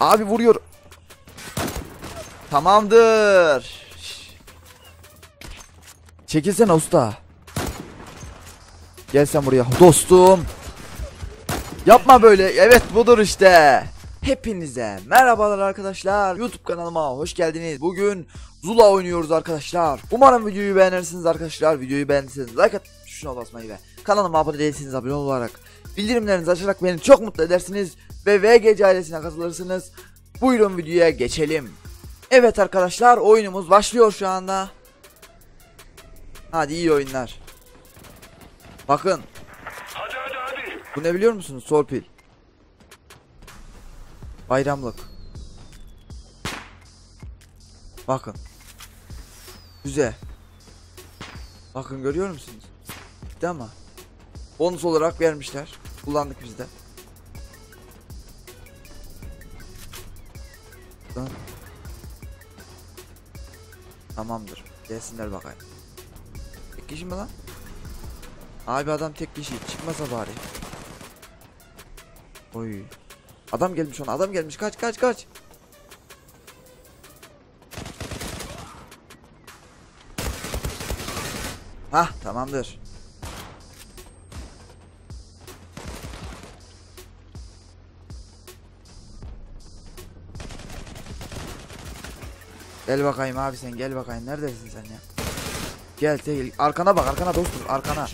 Abi vuruyor. Tamamdır. Çekilsene usta. Gel sen buraya dostum. Yapma böyle. Evet budur işte. Hepinize merhabalar arkadaşlar. YouTube kanalıma hoş geldiniz. Bugün Zula oynuyoruz arkadaşlar. Umarım videoyu beğenirsiniz arkadaşlar. Videoyu beğendiyseniz like at tuşuna basmayı ve kanalıma abone değilseniz abone olarak bildirimlerinizi açarak beni çok mutlu edersiniz ve VGC ailesine katılırsınız. Buyurun videoya geçelim. Evet arkadaşlar oyunumuz başlıyor şu anda. Hadi iyi oyunlar. Bakın Hadi hadi hadi. bu ne biliyor musunuz? Sorpil. Bayramlık. Bakın. Güzel. Bakın görüyor musunuz? Gitti ama. Bonus olarak vermişler. Kullandık biz de. Lan. Tamamdır. Gelsinler bakayım. Tek kişi mi lan? Abi adam tek kişi. Çıkmasa bari. Oy. Adam gelmiş ona. Adam gelmiş. Kaç kaç kaç. Hah tamamdır. Gel bakayım abi sen gel bakayım. Neredesin sen ya? Gel gel. Arkana bak arkana dostum arkana.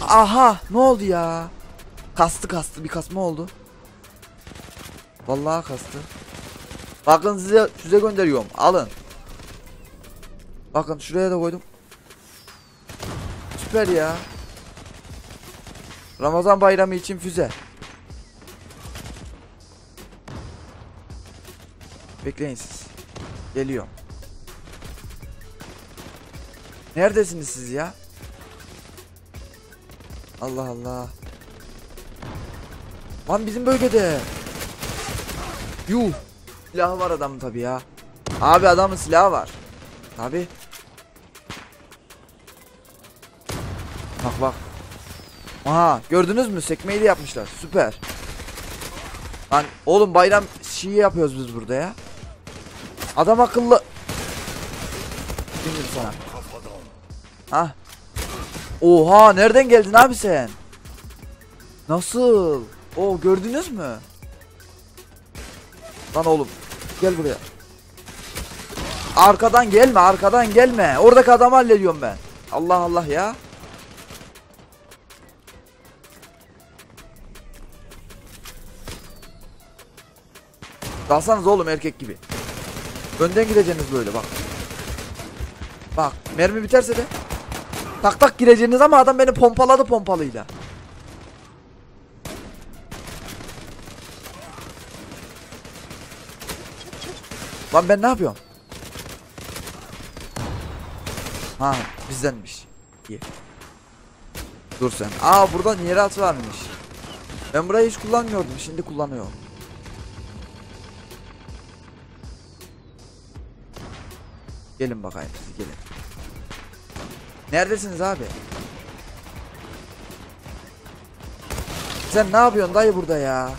Aha ne oldu ya? Kastı kastı bir kasma oldu. Vallahi kastı. Bakın size size gönderiyorum. Alın. Bakın şuraya da koydum. Süper ya. Ramazan bayramı için füze. Bekleyin siz. Geliyor. Neredesiniz siz ya? Allah Allah. Lan bizim bölgede. Yuh. Silahı var adamın tabi ya. Abi adamın silahı var. Tabi. Bak bak. Aha gördünüz mü? Sekmeyi de yapmışlar. Süper. Lan oğlum bayram şeyi yapıyoruz biz burada ya. Adam akıllı. Bilmiyorum sana. Kafadan. Ha. Oha nereden geldin abi sen? Nasıl? O gördünüz mü? Lan oğlum gel buraya. Arkadan gelme arkadan gelme. Oradaki adamı hallediyorum ben. Allah Allah ya. Dalsanız oğlum erkek gibi. Önden gideceksiniz böyle bak. Bak mermi biterse de Tak tak gireceğiniz ama adam beni pompaladı pompalıyla. Lan ben ne yapıyorum? Ha bizdenmiş. İyi. Dur sen. Aa burada yeraltı varmış. Ben burayı hiç kullanmıyordum. Şimdi kullanıyorum. Gelin bakayım gelin. Neredesiniz abi? Sen ne yapıyorsun dayı burada ya?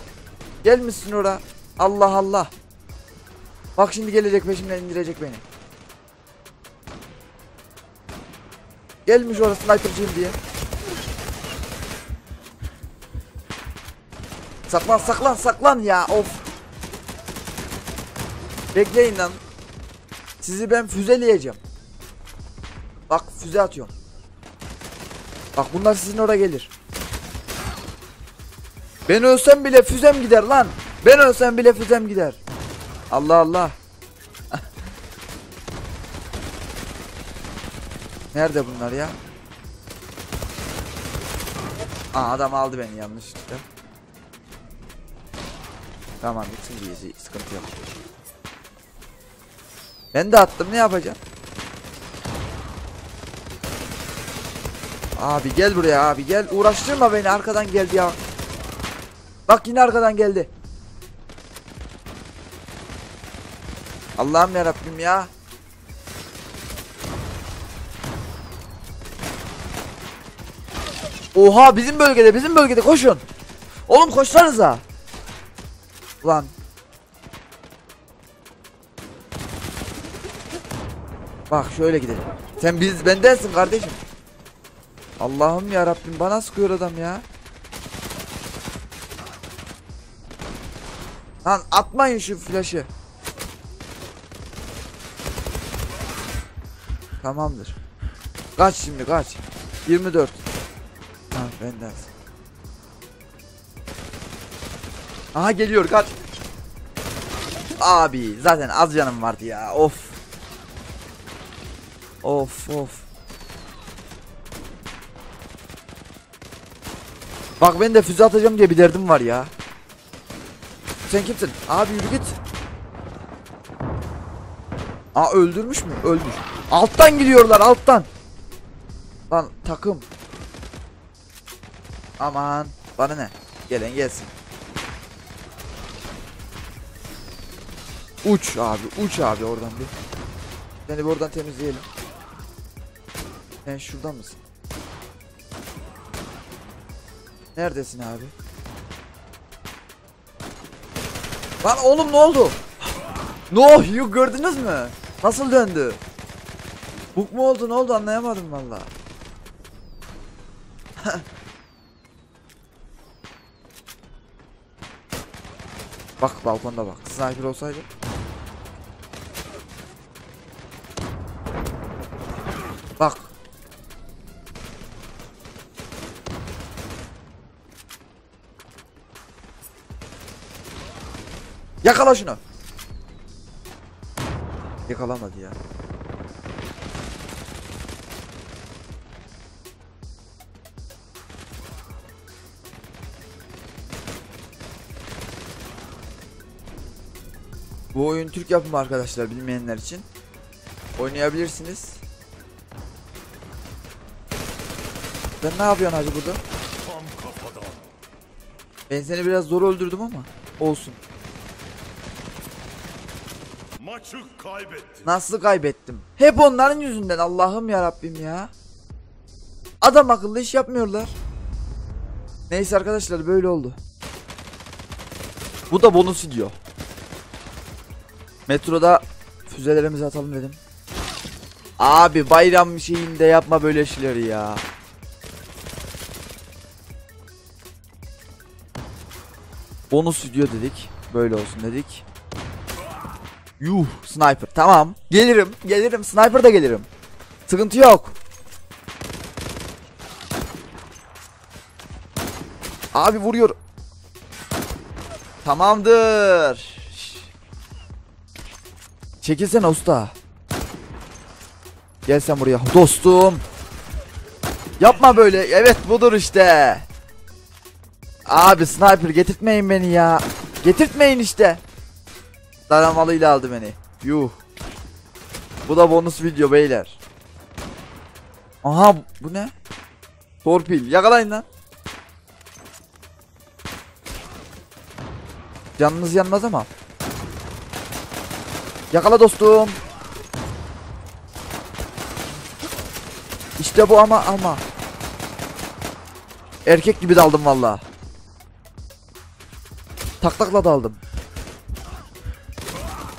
Gelmişsin ora. Allah Allah. Bak şimdi gelecek peşimden indirecek beni. Gelmiş orası sniper'cıyım diye. Saklan saklan saklan ya of. Bekleyin lan. Sizi ben füzeleyeceğim. Bak füze atıyorum. Bak bunlar sizin oraya gelir. Ben ölsem bile füzem gider lan. Ben ölsem bile füzem gider. Allah Allah. Nerede bunlar ya? Aa adam aldı beni yanlışlıkla. Tamam bitsin diye sıkıntı yok. Ben de attım ne yapacağım? Abi gel buraya abi gel uğraştırma beni arkadan geldi ya. Bak yine arkadan geldi. Allah'ım ya Rabbim ya. Oha bizim bölgede bizim bölgede koşun. Oğlum koşsanıza. Ulan. Bak şöyle gidelim. Sen biz bendensin kardeşim. Allah'ım ya Rabbim bana sıkıyor adam ya. Lan atmayın şu flaşı. Tamamdır. Kaç şimdi kaç. 24. Tamam bendensin. Aha geliyor kaç. Abi zaten az canım vardı ya. Of. Of of. Bak ben de füze atacağım diye bir derdim var ya. Sen kimsin? Abi yürü git. Aa öldürmüş mü? Ölmüş. Alttan gidiyorlar alttan. Lan takım. Aman bana ne? Gelen gelsin. Uç abi uç abi oradan bir. Seni bir oradan temizleyelim. Sen şuradan mısın? Neredesin abi? Lan oğlum ne oldu? No you gördünüz mü? Nasıl döndü? Buk mu oldu ne oldu anlayamadım valla. bak balkonda bak. Sniper olsaydı. Bak. Yakala şunu. Yakalamadı ya. Bu oyun Türk yapımı arkadaşlar bilmeyenler için. Oynayabilirsiniz. Sen ne yapıyorsun hacı burada? Ben seni biraz zor öldürdüm ama olsun. Maçı kaybettin. Nasıl kaybettim? Hep onların yüzünden Allah'ım ya Rabbim ya. Adam akıllı iş yapmıyorlar. Neyse arkadaşlar böyle oldu. Bu da bonus video. Metroda füzelerimizi atalım dedim. Abi bayram şeyinde yapma böyle şeyleri ya. Bonus video dedik. Böyle olsun dedik. Yuh sniper. Tamam. Gelirim gelirim. Sniper da gelirim. Sıkıntı yok. Abi vuruyor. Tamamdır. Çekilsene usta. Gel sen buraya. Dostum. Yapma böyle. Evet budur işte. Abi sniper getirtmeyin beni ya. Getirtmeyin işte Daramalıyla aldı beni. Yuh. Bu da bonus video beyler. Aha bu ne? Torpil. Yakalayın lan. Canınız yanmaz ama. Yakala dostum. İşte bu ama ama. Erkek gibi daldım valla. Tak takla daldım.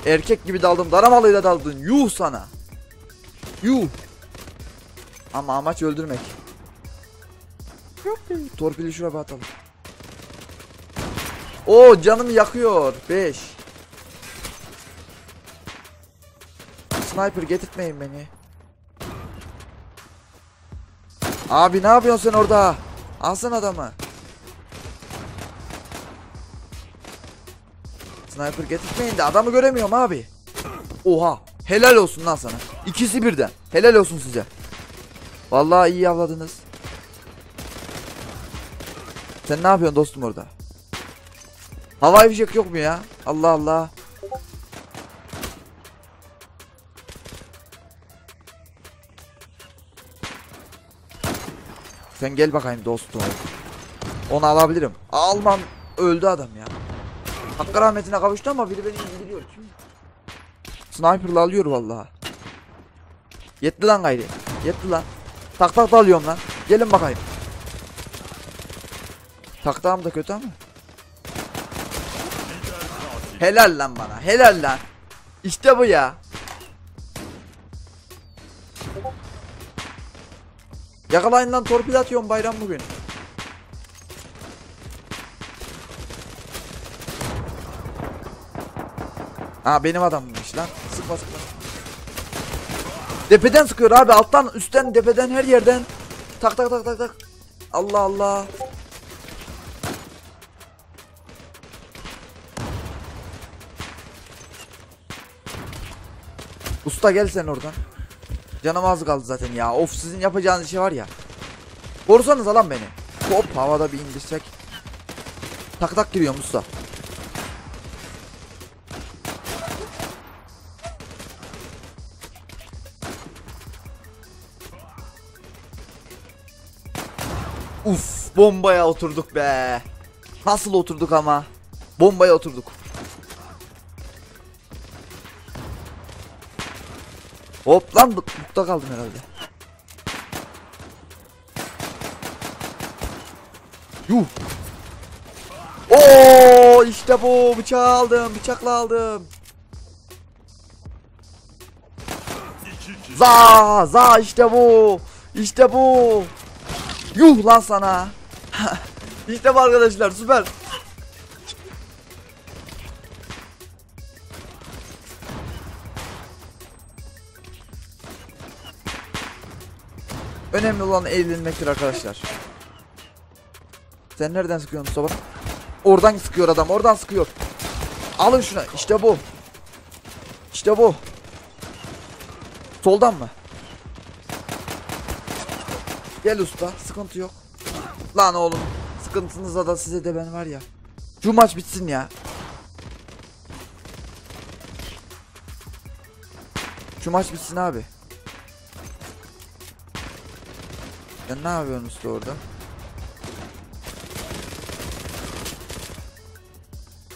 Erkek gibi daldım. Daramalıyla daldın. Yuh sana. Yuh. Ama amaç öldürmek. Torpili şuraya atalım. Oo canımı yakıyor. 5. Sniper getirtmeyin beni. Abi ne yapıyorsun sen orada? Alsın adamı. Sniper getirtmeyin de adamı göremiyorum abi. Oha. Helal olsun lan sana. İkisi birden. Helal olsun size. Vallahi iyi avladınız. Sen ne yapıyorsun dostum orada? Havai fişek yok mu ya? Allah Allah. Sen gel bakayım dostum. Onu alabilirim. Almam. Öldü adam ya. Hakkı rahmetine kavuştu ama biri beni indiriyor. Kim? Sniper'la alıyor vallahi. Yetti lan gayri. Yetti lan. Tak tak da alıyorum lan. Gelin bakayım. Taktağım da kötü ama. Helal lan bana. Helal lan. İşte bu ya. Yakalayın lan torpil atıyorum bayram bugün. Ha benim adammış lan. Sıkma sıkma. Depeden sıkıyor abi alttan üstten depeden her yerden. Tak tak tak tak tak. Allah Allah. Usta gel sen oradan. Canım az kaldı zaten ya. Of sizin yapacağınız şey var ya. Vursanız lan beni. Hop havada bir indirsek. Tak tak giriyorum usta. Uf bombaya oturduk be. Nasıl oturduk ama. Bombaya oturduk. Hop lan bu- bukta kaldım herhalde. Yuh. Oo işte bu bıçağı aldım bıçakla aldım. Za za işte bu. İşte bu. Yuh lan sana. işte bu arkadaşlar süper. Önemli olan eğlenmektir arkadaşlar. Sen nereden sıkıyorsun Mustafa? Oradan sıkıyor adam, oradan sıkıyor. Alın şuna, işte bu. İşte bu. Soldan mı? Gel usta, sıkıntı yok. Lan oğlum, sıkıntınızda da size de ben var ya. Şu maç bitsin ya. Şu maç bitsin abi. Sen ne yapıyorsun usta orada?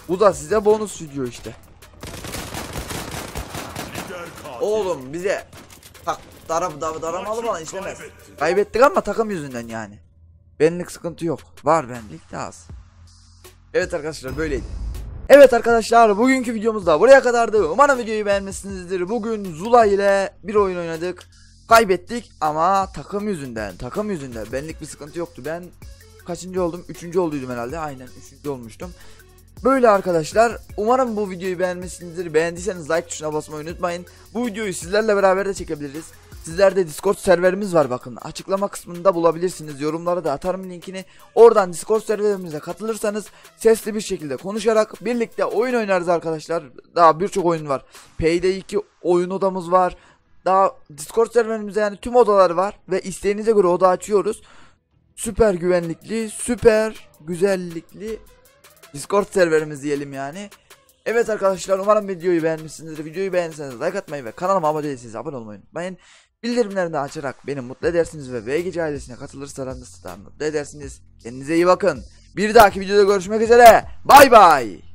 Bu da size bonus video işte. Oğlum bize darab darab daramalı falan işlemez. Kaybettik ama takım yüzünden yani. Benlik sıkıntı yok. Var benlik de az. Evet arkadaşlar böyleydi. Evet arkadaşlar bugünkü videomuz da buraya kadardı. Umarım videoyu beğenmişsinizdir. Bugün Zula ile bir oyun oynadık. Kaybettik ama takım yüzünden. Takım yüzünden. Benlik bir sıkıntı yoktu. Ben kaçıncı oldum? Üçüncü olduydum herhalde. Aynen üçüncü olmuştum. Böyle arkadaşlar. Umarım bu videoyu beğenmişsinizdir. Beğendiyseniz like tuşuna basmayı unutmayın. Bu videoyu sizlerle beraber de çekebiliriz. Sizlerde Discord serverimiz var bakın. Açıklama kısmında bulabilirsiniz. Yorumlara da atarım linkini. Oradan Discord serverimize katılırsanız sesli bir şekilde konuşarak birlikte oyun oynarız arkadaşlar. Daha birçok oyun var. Payday 2 oyun odamız var. Daha Discord serverimizde yani tüm odalar var ve isteğinize göre oda açıyoruz. Süper güvenlikli, süper güzellikli Discord serverimiz diyelim yani. Evet arkadaşlar umarım videoyu beğenmişsinizdir. Videoyu beğendiyseniz like atmayı ve kanalıma abone değilseniz abone olmayı unutmayın. Bildirimlerini açarak beni mutlu edersiniz ve VGC ailesine katılırsanız da mutlu edersiniz. Kendinize iyi bakın. Bir dahaki videoda görüşmek üzere. Bay bay.